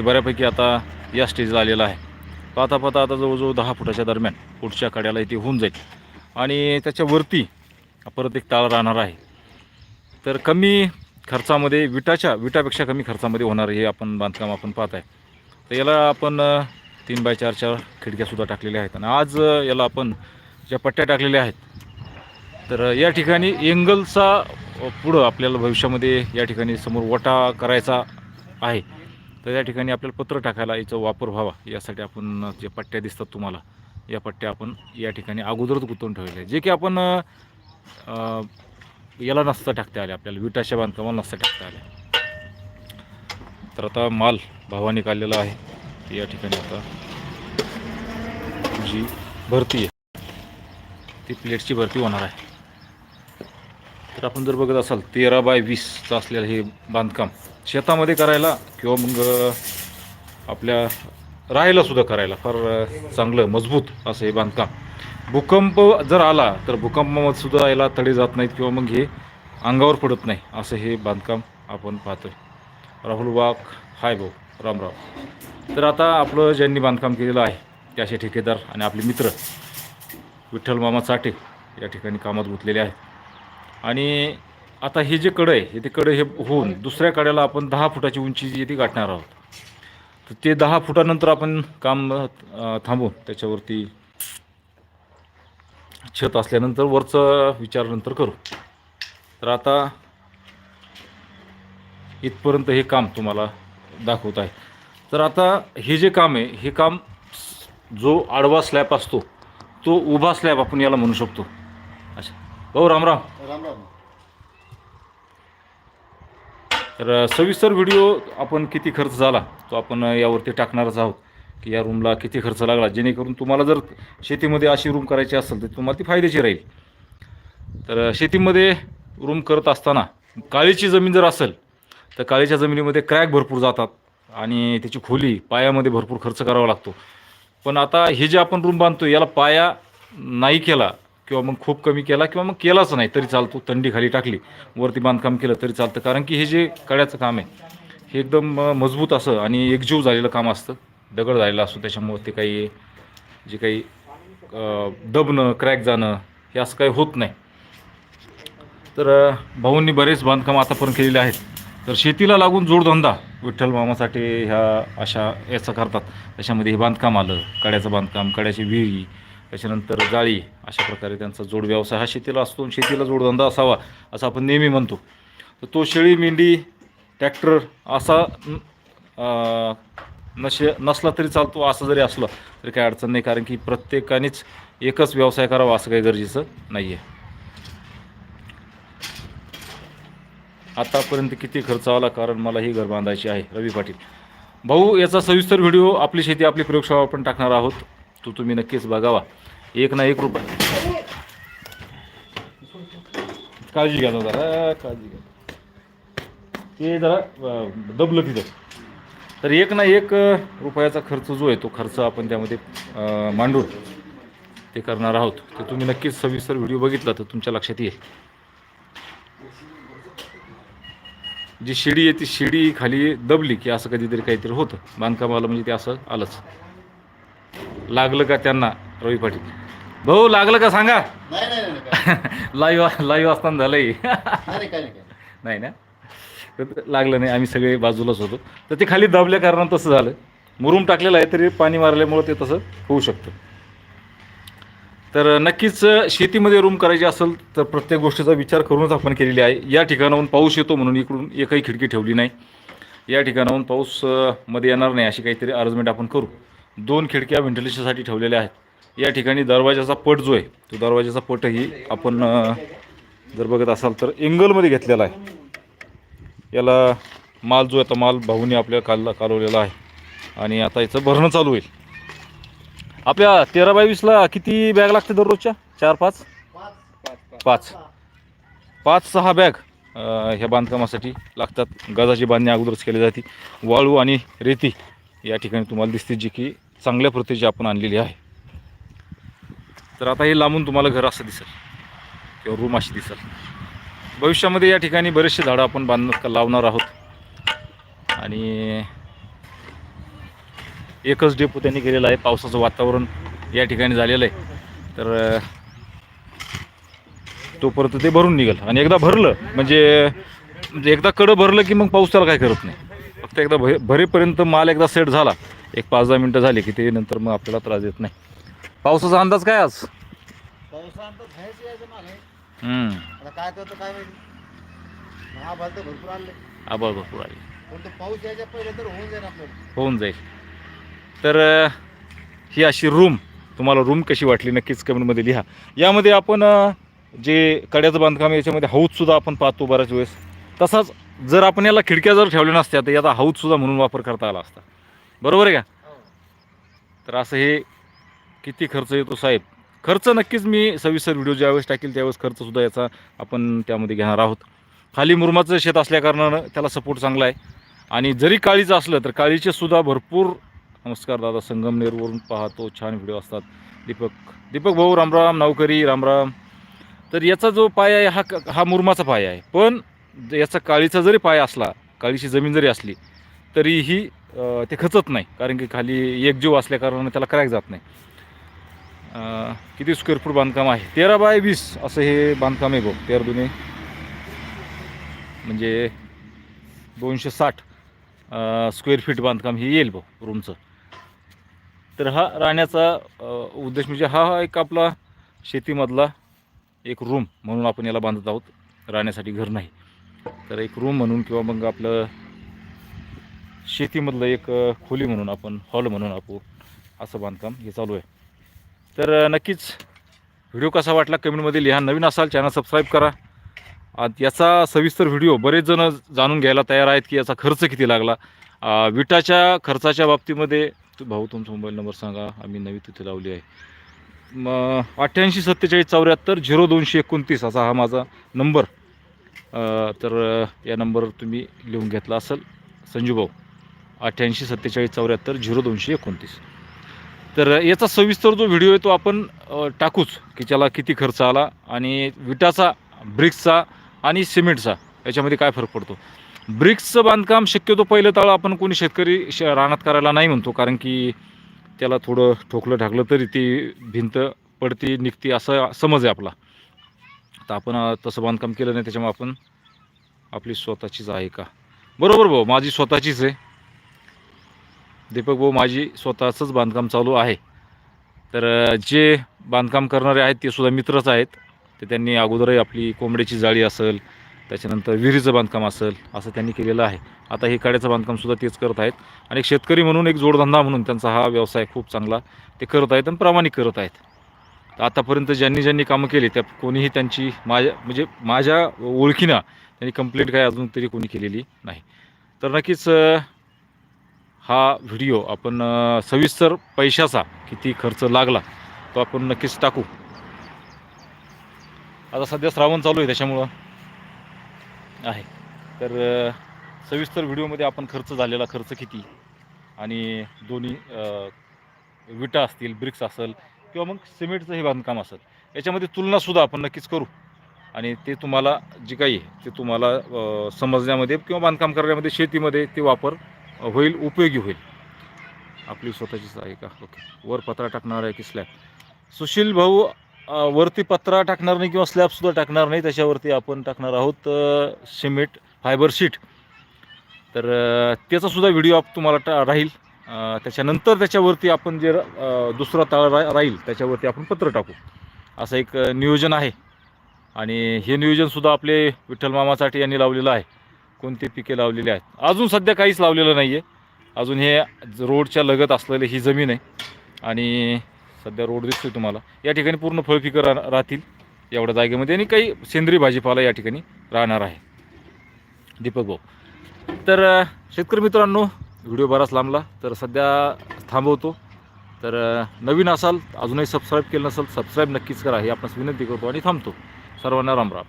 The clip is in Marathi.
ते बऱ्यापैकी आता या स्टेजला आलेलं आहे. पाहता पाहता आता जवळजवळ दहा फुटाच्या दरम्यान पुढच्या कड्याला इथे होऊन जाईल. आणि त्याच्यावरती परत एक ताळ राहणार आहे. तर कमी खर्चामध्ये विटाच्या विटापेक्षा कमी खर्चामध्ये होणार हे आपण बांधकाम आपण पाहत आहे तर याला आपण तीन बाय चारच्या खिडक्यासुद्धा टाकलेल्या आहेत. आणि आज याला आपण ज्या पट्ट्या टाकलेल्या आहेत तर या ठिकाणी एंगलचा पुढं आपल्याला भविष्यामध्ये या ठिकाणी समोर वटा करायचा आहे. तर या ठिकाणी आपल्याला पत्र टाकायला याचा वापर व्हावा यासाठी आपण जे पट्ट्या दिसतात तुम्हाला या पट्ट्या आपण या ठिकाणी अगोदरच गुंतवून ठेवलेल्या जे की आपण याला नसतं टाकता आले आपल्याला विटाच्या बांधकामाला नसतं टाकता आले. तर आता माल भावाने काढलेला आहे. या ठिकाणी आता जी भरती आहे ती प्लेटची भरती होणार आहे. तर आपण जर बघत असाल तेरा बाय वीसचं असलेलं हे बांधकाम शेतामध्ये करायला किंवा मग आपल्या राहायला सुद्धा करायला फार चांगलं मजबूत असं हे बांधकाम. भूकंप जर आला तर भूकंपामध्ये सुद्धा याला तडे जात नाहीत किंवा मग हे अंगावर पडत नाही असं हे बांधकाम आपण पाहतोय. राहुल वाघ हाय भाऊ रामराव. तर आता आपलं ज्यांनी बांधकाम केलेलं आहे त्याचे असे ठेकेदार आणि आपले मित्र विठ्ठल मामा चाटे या ठिकाणी कामात गुंतलेले आहेत. आणि आता हे जे कडं आहे हे ते कडं हे होऊन दुसऱ्या कड्याला आपण दहा फुटाची उंची जी ती गाठणार आहोत. तर ते दहा फुटानंतर आपण काम अ, थांबवून त्याच्यावरती छत असल्यानंतर वरचं विचार नंतर करू. तर आता इथपर्यंत हे काम तुम्हाला दाखवत आहे. तर आता हे जे काम आहे हे काम जो आडवा स्लॅब असतो तो उभा स्लॅब आपण याला म्हणू शकतो. अच्छा. भाऊ रामराम राम राम तर सविस्तर व्हिडिओ आपण किती खर्च झाला तो आपण यावरती टाकणारच आहोत. की या रूमला किती खर्च लागला जेणेकरून तुम्हाला जर शेतीमध्ये अशी रूम करायची असेल तर तुम्हाला ती फायद्याची राहील. तर शेतीमध्ये रूम करत असताना काळीची जमीन जर असेल तर काळीच्या जमिनीमध्ये क्रॅक भरपूर जातात आणि त्याची खोली पायामध्ये भरपूर खर्च करावा लागतो. पण आता हे जे आपण रूम बांधतो याला पाया नाही केला किंवा मग खूप कमी केला किंवा मग केलाच नाही तरी चालतो थंडी खाली टाकली वरती बांधकाम केलं तरी चालतं. कारण की हे जे कड्याचं काम आहे हे एकदम मजबूत असं आणि एकजीव झालेलं काम असतं दगड झालेलं असतो त्याच्यामुळं ते काही जे काही दबणं क्रॅक जाणं हे असं काही होत नाही. तर भाऊंनी बरेच बांधकाम आतापर्यंत केलेले आहेत. तर शेतीला लागून जोडधंदा विठ्ठल मामासाठी ह्या अशा याचं करतात. त्याच्यामध्ये हे बांधकाम आलं कड्याचं बांधकाम कड्याची विहिरी त्याच्यानंतर जाळी अशा प्रकारे त्यांचा जोड व्यवसाय हा शेतीला असतो आणि शेतीला जोडधंदा असावा असं आपण नेहमी म्हणतो. तर तो शेळी मेंढी ट्रॅक्टर असा नशे नसला तरी चालतो असं जरी असलं तरी काही अडचण नाही कारण की प्रत्येकानेच एकच व्यवसाय करावा असं काही गरजेचं नाही आहे आतापर्यंत किती खर्च आला कारण मला ही घर बांधायची आहे रवी पाटील. भाऊ याचा सविस्तर व्हिडिओ आपली शेती आपली प्रयोगशाळा आपण टाकणार आहोत. तो तुम्ही नक्कीच बघावा. एक ना एक रुपये. काळजी घ्या ना जरा काळजी घ्या. ते जरा दबलं तिथं. तर एक ना एक रुपयाचा खर्च जो आहे तो खर्च आपण त्यामध्ये मांडून ते करणार आहोत. ते तुम्ही नक्कीच सविस्तर व्हिडिओ बघितला तर तुमच्या लक्षात येईल. जी शिडी आहे ती शिडी खाली दबली की असं कधीतरी काहीतरी होतं. बांधकामाला म्हणजे ते असं आलंच. लागलं का त्यांना रवी पाटील? भाऊ लागलं का? सांगा. नाही नाही नाही काय लाईव्ह लाईव्ह असताना झालंय. नाही ना? तर लागलं नाही आम्ही सगळे बाजूलाच होतो. तर ते खाली दाबल्या कारणानं तसं झालं. मुरुम टाकलेलं आहे तरी पाणी मारल्यामुळं ते तसं होऊ शकतं. तर नक्कीच शेतीमध्ये रूम करायची असेल तर प्रत्येक गोष्टीचा विचार करूनच आपण केलेली आहे. या ठिकाणाहून पाऊस येतो म्हणून इकडून एकही खिडकी ठेवली नाही. या ठिकाणाहून पाऊस अ, मध्ये येणार नाही अशी काहीतरी अरेंजमेंट आपण करू. दोन खिडक्या व्हेंटिलेशनसाठी ठेवलेल्या आहेत. या ठिकाणी दरवाजाचा पट जो आहे तो दरवाजाचा पटही आपण जर बघत असाल तर एंगलमध्ये घेतलेला आहे. याला माल जो आहे तो माल भाऊने आपल्या कालला कालवलेला आहे. आणि आता याचं भरणं चालू होईल. आपल्या तेरा बावीसला किती बॅग लागते दररोजच्या? चार पाच? पाच. पाच सहा बॅग ह्या बांधकामासाठी लागतात. गजाची बांधणी अगोदरच केली जाते. वाळू आणि रेती या ठिकाणी तुम्हाला दिसते जी की चांगल्या प्रतीची आपण आणलेली आहे. तर आता हे लांबून तुम्हाला घर असं दिसेल. किंवा रूम अशी दिसेल. भविष्यामध्ये या ठिकाणी बरेचसे झाडं आपण बांधणं लावणार आहोत. आणि एकच डेपो त्यांनी केलेला आहे. पावसाचं वातावरण या ठिकाणी झालेलं आहे. तर तोपर्यंत ते भरून निघेल. आणि एकदा भरलं म्हणजे म्हणजे एकदा कडं भरलं की मग पाऊस त्याला काय करत नाही. फक्त एकदा भरे भरेपर्यंत माल एकदा सेट झाला. एक पाच दहा मिनटं झाली की ते नंतर मग आपल्याला त्रास देत नाही. पावसाचा अंदाज काय आज? पावसानंतर बाहेरच यायचं माल आहे हम्म, आता काय करतो काय माहिती? महाभारत तर भरपूर आणले. आभाळ भरपूर पण तो पाऊस यायच्या पहिले तर होऊन जाईल आपल्याला. होऊन जाईल. तर अ, ही अशी रूम तुम्हाला रूम कशी वाटली नक्कीच कमेंटमध्ये लिहा. यामध्ये आपण अ, जे कड्याचं बांधकाम आहे, याच्यामध्ये हौदसुद्धा आपण पाहतो बऱ्याच वेळेस. तसाच जर आपण याला खिडक्या जर ठेवल्या नसत्या तर याचा हौदसुद्धा म्हणून वापर करता आला असता. बरोबर आहे का? तर असं हे किती खर्च येतो साहेब? खर्च नक्कीच मी सविस्तर व्हिडिओ ज्यावेळेस टाकेल त्यावेळेस खर्चसुद्धा याचा आपण त्यामध्ये घेणार आहोत. खाली मुरमाचं शेत असल्याकारणानं त्याला सपोर्ट चांगला आहे. आणि जरी काळीचं असलं तर काळीचे सुद्धा भरपूर नमस्कार दादा संगमनेरवरून पाहतो छान व्हिडिओ असतात. दीपक दीपक भाऊ रामराम नावकरी रामराम तर याचा जो पाय आहे हा क- हा मुरमाचा पाय आहे. पण ज- याचा काळीचा जरी पाय असला काळीची जमीन जरी असली तरीही ते खचत नाही. कारण की खाली एक जीव असल्याकारणानं त्याला क्रॅक जात नाही. किती स्क्वेअर फूट बांधकाम आहे? तेरा बाय वीस असं हे बांधकाम आहे बघ तेरा दुने. म्हणजे दोनशे साठ स्क्वेअर फीट बांधकाम हे येईल भाऊ रूमचं तर हा राहण्याचा उद्देश म्हणजे हा हा एक आपला शेतीमधला एक रूम म्हणून आपण याला बांधत आहोत राहण्यासाठी घर नाही. तर एक रूम म्हणून किंवा मग आपलं शेतीमधलं एक खोली म्हणून आपण हॉल म्हणून आपण असं बांधकाम हे चालू आहे. तर नक्कीच व्हिडिओ कसा वाटला कमेंटमध्ये लिहा. नवीन असाल चॅनल सबस्क्राईब करा. याचा सविस्तर व्हिडिओ बरेच जण जाणून घ्यायला तयार आहेत की याचा खर्च किती लागला. विटाच्या खर्चाच्या बाबतीमध्ये तू भाऊ तुमचा मोबाईल नंबर सांगा. आम्ही नवी तिथे लावली आहे. मग अठ्ठ्याऐंशी सत्तेचाळीस चौऱ्याहत्तर झिरो दोनशे एकोणतीस असा हा माझा नंबर. तर या नंबर तुम्ही लिहून घेतला असेल. संजूभाऊ अठ्ठ्याऐंशी सत्तेचाळीस चौऱ्याहत्तर झिरो दोनशे एकोणतीस. तर याचा सविस्तर जो व्हिडिओ आहे तो आपण टाकूच की त्याला किती खर्च आला आणि विटाचा ब्रिक्सचा आणि सिमेंटचा याच्यामध्ये काय फरक पडतो. ब्रिक्सचं बांधकाम शक्यतो पहिलं तळ आपण कोणी शेतकरी श रानात करायला नाही म्हणतो कारण की त्याला थोडं ठोकलं ढाकलं तरी ती भिंत पडती निघती असं समज आहे आपला. तर आपण तसं बांधकाम केलं नाही त्याच्यामुळे आपण आपली स्वतःचीच आहे का? बरोबर भाऊ माझी स्वतःचीच आहे. दीपक भाऊ माझी स्वतःचंच बांधकाम चालू आहे. तर जे बांधकाम करणारे आहेत ते सुद्धा मित्रच आहेत. तर त्यांनी अगोदरही आपली कोंबड्याची जाळी असेल त्याच्यानंतर विहिरीचं बांधकाम असेल असं त्यांनी केलेलं आहे. आता हे काड्याचं बांधकामसुद्धा तेच करत आहेत. आणि एक शेतकरी म्हणून एक जोडधंदा म्हणून त्यांचा हा व्यवसाय खूप चांगला ते करत आहेत आणि प्रामाणिक करत आहेत. तर आतापर्यंत ज्यांनी ज्यांनी कामं केली त्या कोणीही त्यांची माझ्या म्हणजे माझ्या ओळखीनं त्यांनी कंप्लेंट काय अजून तरी कोणी केलेली नाही. तर नक्कीच हा व्हिडिओ आपण सविस्तर पैशाचा किती खर्च लागला तो आपण नक्कीच टाकू. आता सध्या श्रावण चालू आहे त्याच्यामुळं आहे. तर सविस्तर व्हिडिओमध्ये आपण खर्च झालेला खर्च किती आणि दोन्ही विटा असतील ब्रिक्स असेल किंवा मग सिमेंटचं हे बांधकाम असेल याच्यामध्ये तुलनासुद्धा आपण नक्कीच करू. आणि ते तुम्हाला जे काही आहे ते तुम्हाला समजण्यामध्ये किंवा बांधकाम करण्यामध्ये शेतीमध्ये ते वापर होईल उपयोगी होईल. आपली स्वतःचीच आहे का ओके. वर पत्रा टाकणार आहे की स्लॅब सुशील भाऊ वरती पत्रा टाकणार नाही किंवा स्लॅबसुद्धा टाकणार नाही त्याच्यावरती आपण टाकणार आहोत सिमेंट फायबर शीट. तर त्याचासुद्धा व्हिडिओ आप तुम्हाला टा राहील. त्याच्यानंतर त्याच्यावरती आपण जे दुसरा तळ रा राहील त्याच्यावरती आपण पत्र टाकू. असं एक नियोजन आहे. आणि हे नियोजनसुद्धा आपले विठ्ठल मामासाठी यांनी लावलेलं आहे. कोणते पिके लावलेली आहेत? अजून सध्या काहीच लावलेलं नाही आहे अजून हे ज- रोडच्या लगत असलेली ही जमीन आहे. आणि सध्या रोड दिसतोय तुम्हाला. या ठिकाणी पूर्ण फळपिकं रा राहतील एवढ्या जागेमध्ये. आणि काही सेंद्रिय भाजीपाला या ठिकाणी राहणार आहे. दीपक भाऊ. तर शेतकरी मित्रांनो व्हिडिओ बराच लांबला तर सध्या थांबवतो. तर नवीन असाल अजूनही सबस्क्राईब केलं नसेल सबस्क्राईब नक्कीच करा. ही आपण विनंती करतो आणि थांबतो. सर्वांना रामराम